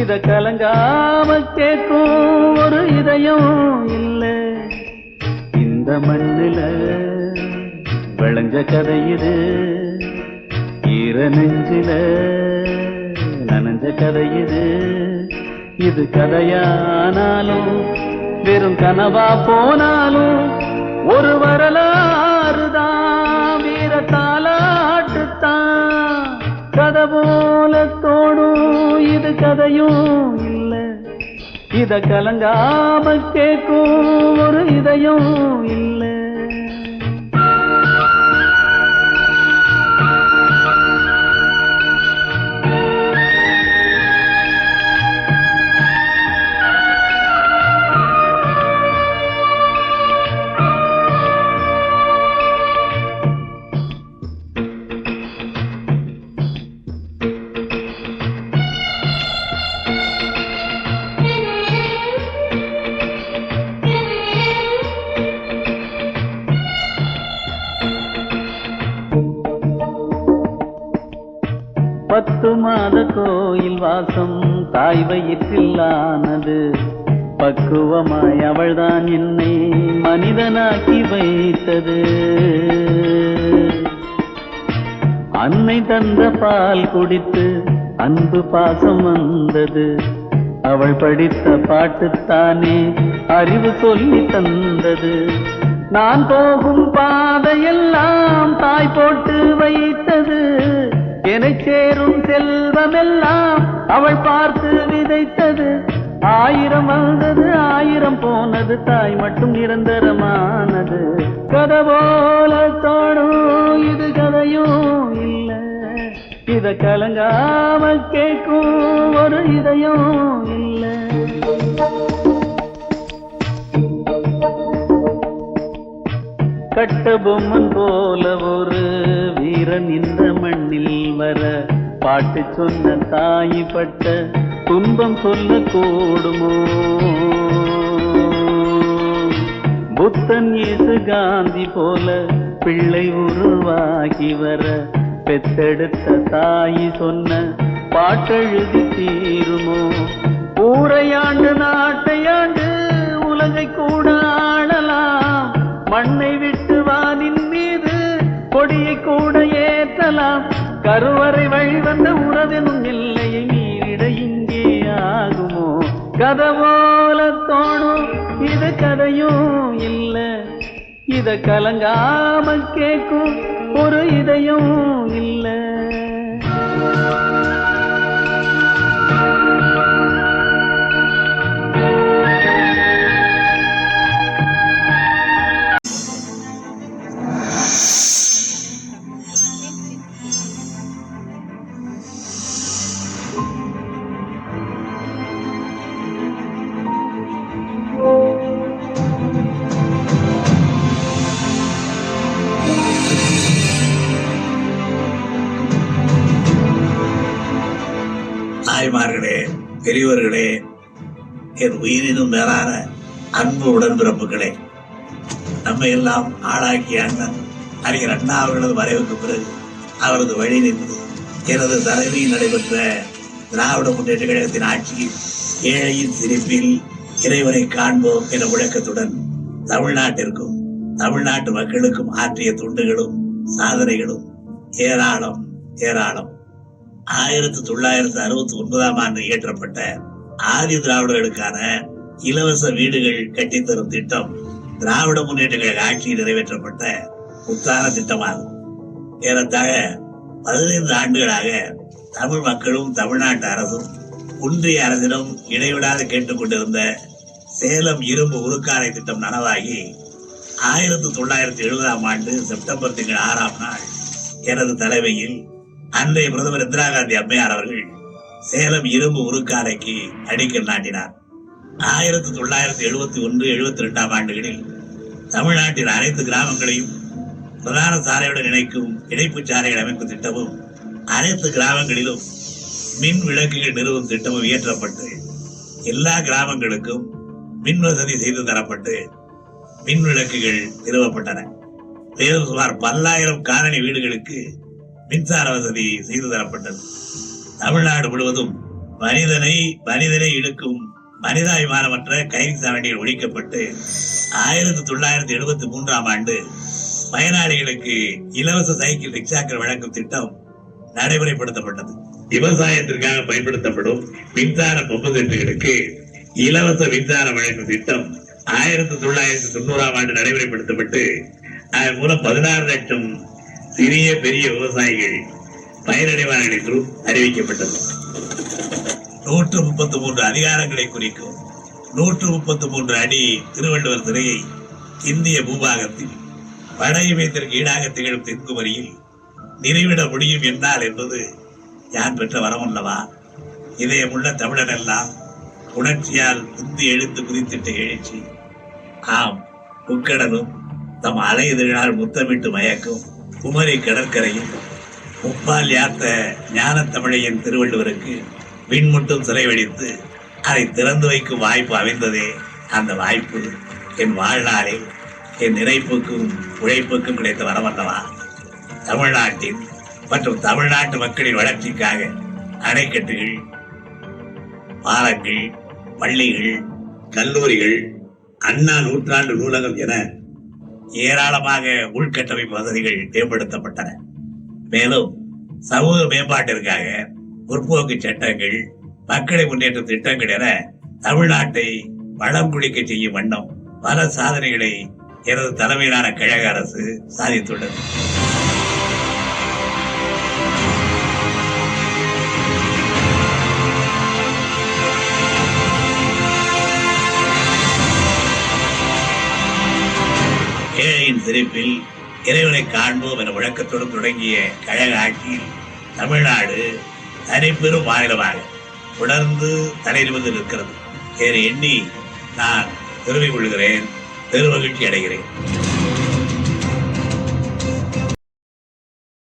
இத கலங்காமல் கேட்கும் ஒரு இதயம் இல்ல. இந்த மண்ணில விளைஞ்ச கதை இது. ஈர நெஞ்சில நனைஞ்ச கதை இது. இது கதையானாலும் வெறும் கனவா போனாலும் ஒரு வரலாறு தான் வீர கதை போல கதையும் இல்ல. இத கலங்காம கேட்கும் ஒரு இதயம் இல்லை. மாத கோயில் வாசம் தாய் வயிற்றில்லானது. பக்குவமாய் அவள்தான் என்னை மனிதனாக்கி வைத்தது. அன்னை தந்த பால் குடித்து அன்பு பாசம் வந்தது. அவள் படித்த பாட்டுத்தானே அறிவு சொல்லி தந்தது. நான் போகும் பாதையெல்லாம் தாய் போட்டு வைத்தது. என்னை சேரும் செல்வமெல்லாம் அவள் பார்த்து விதைத்தது. ஆயிரம் வந்தது ஆயிரம் போனது தாய் மட்டும் நிரந்தரமானது. கதை போல தோணும் இது கதையும் இல்ல. இத கலங்காம கேட்கும் ஒரு இதயம் இல்லை. கட்டபொம்மன் போல ஒரு வீரன் இந்த மண்ணில் வர பாட்டு சொன்ன தாய் பட்ட துன்பம் சொல்ல கூடுமோ? புத்தன் இயேசு காந்தி போல பிள்ளை உருவாகி வர பெத்தெடுத்த தாய் சொன்ன பாட்டெழுதி தீருமோ? ஊரையாண்டு நான் கருவறை வழி வந்த உறவெனும் எல்லையை மீறிட இங்கே ஆகுமோ? கதை போல தோணும் இது கதையும் இல்ல. இத கலங்காம கேட்கும் ஒரு இதயம் இல்லை. பெரியவர்களே என் உயிரினும் மேலான அன்பு உடன்பிறப்புகளே நம்மை எல்லாம் ஆளாக்கிய அண்ணன் அறிஞர் அண்ணா அவர்களது மறைவுக்கு பிறகு அவரது வழி நின்று எனது தலைமையில் நடைபெற்ற திராவிட முன்னேற்ற கழகத்தின் ஆட்சியில் ஏழையின் சிரிப்பில் இறைவனை காண்போம் என முழக்கத்துடன் தமிழ்நாட்டிற்கும் தமிழ்நாட்டு மக்களுக்கும் ஆற்றிய துண்டுகளும் சாதனைகளும் ஏராளம் ஏராளம். ஆயிரத்தி தொள்ளாயிரத்தி அறுபத்தி ஒன்பதாம் ஆண்டு இயற்றப்பட்ட ஆதி திராவிடர்களுக்கான இலவச வீடுகள் கட்டித்தரும் திட்டம் திராவிட முன்னேற்ற கழக ஆட்சியில் நிறைவேற்றப்பட்ட உத்தான திட்டமாகும். ஏறத்தாழ பதினைந்து ஆண்டுகளாக தமிழ் மக்களும் தமிழ்நாட்டு அரசும் ஒன்றிய அரசிடம் இடைவிடாது கேட்டுக்கொண்டிருந்த சேலம் இரும்பு உருக்காலை திட்டம் நனவாகி ஆயிரத்தி தொள்ளாயிரத்தி எழுபதாம் ஆண்டு செப்டம்பர் திங்கள் ஆறாம் நாள் எனது தலைமையில் அன்றைய பிரதமர் இந்திரா காந்தி அம்மையார் அவர்கள் சேலம் இரும்பு உருக்காலைக்கு அடிக்கல் நாட்டினார். ஆயிரத்தி தொள்ளாயிரத்தி எழுபத்தி ஒன்று எழுபத்தி ரெண்டாம் ஆண்டுகளில் தமிழ்நாட்டின் அனைத்து கிராமங்களையும் பிரதான சாலையுடன் இணைக்கும் இணைப்பு சாலைகள் அமைக்கும் திட்டமும் அனைத்து கிராமங்களிலும் மின் விளக்குகள் நிறுவும் திட்டமும் இயற்றப்பட்டு எல்லா கிராமங்களுக்கும் மின் வசதி செய்து தரப்பட்டு மின் விளக்குகள் நிறுவப்பட்டன. மேலும் சுமார் பல்லாயிரம் காலனி வீடுகளுக்கு மின்சார வசதி செய்து தரப்பட்டது. தமிழ்நாடு முழுவதும் மனிதனை மனிதனை இழுக்கும் மனிதாபிமானமற்ற கைது சாரணிகள் ஒழிக்கப்பட்டு ஆயிரத்தி தொள்ளாயிரத்தி எழுபத்தி மூன்றாம் ஆண்டு பயனாளிகளுக்கு இலவச சைக்கிள் ரிக்ஷாக்கள் வழங்கும் திட்டம் நடைமுறைப்படுத்தப்பட்டது. விவசாயத்திற்காக பயன்படுத்தப்படும் மின்சார பம்பு செட்டுகளுக்கு இலவச மின்சாரம் வழங்கும் திட்டம் ஆயிரத்தி தொள்ளாயிரத்தி தொண்ணூறாம் ஆண்டு நடைமுறைப்படுத்தப்பட்டு அதன் மூலம் பதினாறு லட்சம் சிறிய பெரிய விவசாயிகள் பயனடைவார்கள் என்றும் அறிவிக்கப்பட்டது. நூற்று முப்பத்தி மூன்று அதிகாரங்களை குறிக்கும் நூற்று முப்பத்தி மூன்று அடி திருவள்ளுவர் சிலையை இந்திய பூபாகத்தில் வட இமயத்திற்கு ஈடாக திகழும் தென்குமரியில் நிறைவிட முடியும் என்னால் என்பது யான் பெற்ற வரமல்லவா இதயமுள்ள தமிழன் எல்லாம் உணர்ச்சியால் புந்தி எழுந்து குதித்திட்ட எழுச்சி. ஆம் உட்கடலும் தம் அலையுதழால் முத்தமிட்டு மயக்கும் குமரி கடற்கரையில் முப்பால் யாத்த ஞானத் தமிழையின் திருவள்ளுவருக்கு விண்முட்டும் சிலை வெடித்து அதை திறந்து வைக்கும் வாய்ப்பு அமைந்ததே அந்த வாய்ப்பு. என் வாழ்நாளில் என் நினைப்புக்கும் உழைப்புக்கும் கிடைத்த வரமல்லவா தமிழ்நாட்டின் மற்றும் தமிழ்நாட்டு மக்களின் வளர்ச்சிக்காக அணைக்கட்டுகள் பாலங்கள் பள்ளிகள் கல்லூரிகள் அண்ணா நூற்றாண்டு நூலகம் என ஏராளமாக உள்கட்டமைப்பு வசதிகள் மேம்படுத்தப்பட்டன மேலும் சமூக மேம்பாட்டிற்காக முற்போக்கு சட்டங்கள் மக்களை முன்னேற்ற திட்டங்கள் என தமிழ்நாட்டை வளம் குளிக்க செய்யும் வண்ணம் பல சாதனைகளை எனது தலைமையிலான கழக அரசு சாதித்துள்ளது. எதிர்ப்பில் இறைவனை காண்போம் என முழக்கத்தோடு தொடங்கிய கழக ஆட்சியில் தமிழ்நாடு தனிப்பெரும் மாநிலமாக தொடர்ந்து தலை நிமிர்ந்து நிற்கிறது. வேறு எண்ணி நான் பெருமை கொள்கிறேன் பெருமகிழ்ச்சி அடைகிறேன்.